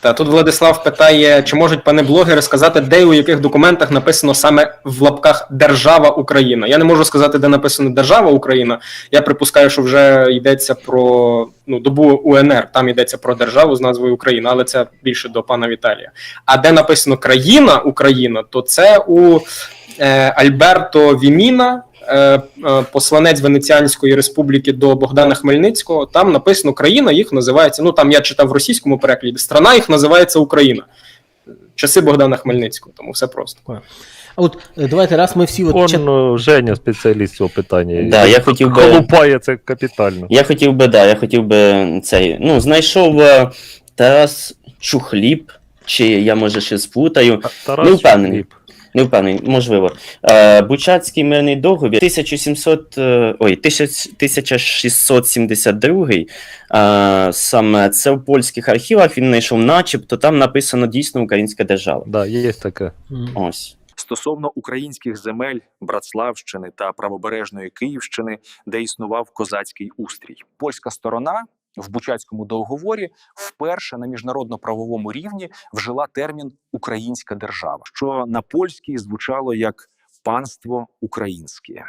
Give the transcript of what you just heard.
Та тут Владислав питає, чи можуть пане блогери сказати, де і у яких документах написано саме в лапках Держава Україна. Я не можу сказати, де написано Держава Україна. Я припускаю, що вже йдеться про ну, добу УНР, там йдеться про державу з назвою Україна, але це більше до пана Віталія. А де написано країна Україна, то це у Альберто Віміна. е, е, Посланець Венеціанської республіки до Богдана Хмельницького. Там написано країна, їх називається. Ну там я читав в російському перекладі. Страна їх називається Україна. Часи Богдана Хмельницького, тому все просто. А от е, давайте раз ми всі от Он Женя спеціаліст цього питання. Да, я хотів би- Колупає це капітально. Я хотів би, да, я хотів би цей. Ну, знайшов е, Тарас Чухліб, чи я може ще сплутаю. Тарас Не впевнений. Чухліб. Не впевнений, можливо. Е, Бучацький мирний договір 1700, е, ой, 1000 1672, е, саме це в польських архівах він знайшов, начебто там написано дійсно українська держава. Да, є таке. Ось. стосовно українських земель Братславщини та правобережної Київщини, де існував козацький устрій. Польська сторона в Бучацькому договорі вперше на міжнародно-правовому рівні вжила термін Українська держава, що на польській звучало як панство українське.